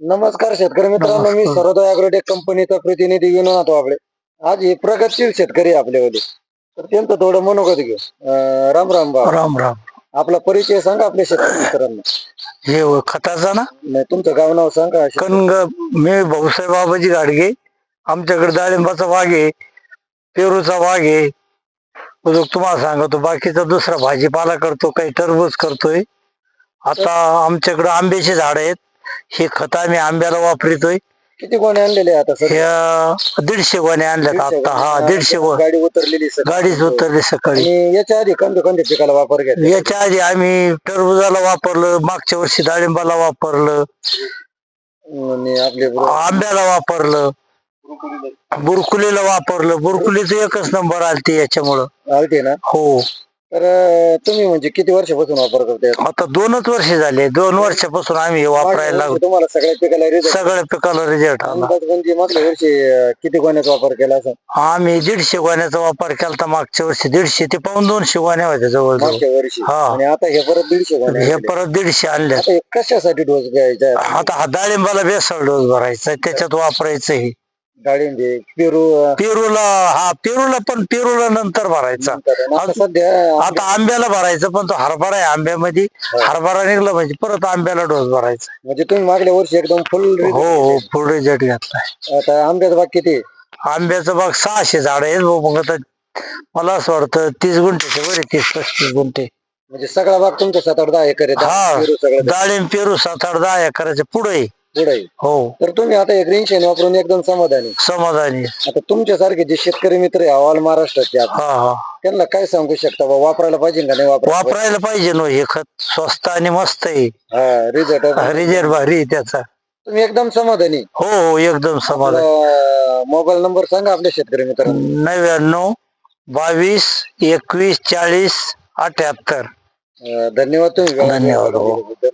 नमस्कार शेतकरी मित्रांनो मी. सरोदय अॅग्रोटेक कंपनीचा प्रतिनिधी विनोद आपले आज हे प्रगतशील शेतकरी आपल्यावाले तर त्यांचं थोडं मनोगत घेऊ. अं, राम राम बा राम राम. आपला परिचय सांगा आपल्या शेतकरी मित्रांना. हे व खताचा ना? नाही, तुमचं गाव नाव सांगा कनग मी भाऊसाहेब बाबाजी गाडगे आमच्याकडे डाळिंबाचा बाग आहे पेरूचा बाग आहे. तुम्हाला सांगतो बाकीचा दुसरा भाजीपाला करतो काही टरबूज करतोय. आता आमच्याकडे आंब्याची झाड आहेत. हे खत आम्ही आंब्याला वापरतोय. किती गोणे आणलेले आता सर? दीडशे गोणे आणल्यात आता. हा दीडशे गो गाडी उतरलेली सर. गाडीच उतरली सकाळी. आणि याच्या आधी कोणत्या कोणत्या पिकाला वापर घेतला याच्या आधी आम्ही टरबुजाला वापरलं मागच्या वर्षी डाळिंबाला वापरलं. आणि आपले आंब्याला वापरलं. बुरकुलीला वापरलं. बुरकुलीचं एकच नंबर आलती याच्यामुळं. आलते ना? हो. तर अं, तुम्ही म्हणजे किती वर्षापासून वापर करताय? आता दोनच वर्ष झाले. दोन वर्षापासून आम्ही हे वापरायला लागलो. तुम्हाला सगळ्या पिकाला result सगळ्या पिकाला रिझल्ट आला. अंदाज म्हणजे मागल्या वर्षी अं, किती गोण्याचा वापर केला असं? आम्ही दीडशे गोण्याचा वापर केला मागच्या वर्षी. दीडशे ते पाऊन दोनशे गोण्या होत्या जवळजवळ. मागच्या वर्षी. हा. आणि आता हे परत दीडशे गोण्या हे. परत दीडशे आणले आता हे कशासाठी डोस घ्यायचा? आता हा डाळिंबाला बेसळ डोस भरायचा. त्याच्यात वापरायचं हे डाळिंबे पेरू अं, पेरूला हा पेरूला पण पेरूला नंतर भरायचा. नंतर आता सध्या आता आंब्याला भरायचं पण तो हरभरा आहे आंब्यामध्ये. हरभरा निघला म्हणजे परत आंब्याला डोस भरायचा. म्हणजे तुम्ही मागल्या वर्षी एकदम फुल हो हो पुढे रिझल्ट घेतलाय आता आंब्याचा बाग किती आहे? आंब्याचं बाग सहाशे झाड आहेत भाऊ मग आता मला असं वाटतं तीस गुंठे बरे तीस पस्तीस गुंठे. म्हणजे सगळा बाग तुमच्या सात आठ दहा एकर आहे. हा. पेरू सगळं. डाळिंब पेरू सात आठ दहा एकराचे पुढे पुढे आहे. हो. तर तुम्ही आता एक ग्रीन शेन वापरून एकदम समाधानी. समाधानी. आता तुमच्यासारखे जे शेतकरी मित्र आहे ऑल महाराष्ट्राचे आता, हा हा. त्यांना काय सांगू शकता बा वापरायला पाहिजे का नाही वापरायला वापरायला पाहिजे नो हे खत स्वस्त आणि मस्त आहे. हा रिझल्ट रिझल्ट भारी आहे त्याचा. तुम्ही एकदम समाधानी. हो हो एकदम समाधान. मोबाईल नंबर सांगा आपल्या शेतकरी मित्रांना. नव्याण्णव बावीस एकवीस चाळीस अठ्याहत्तर. अं, धन्यवाद तुम्ही. वेळ धन्यवाद, हो. दिल्याबद्दल.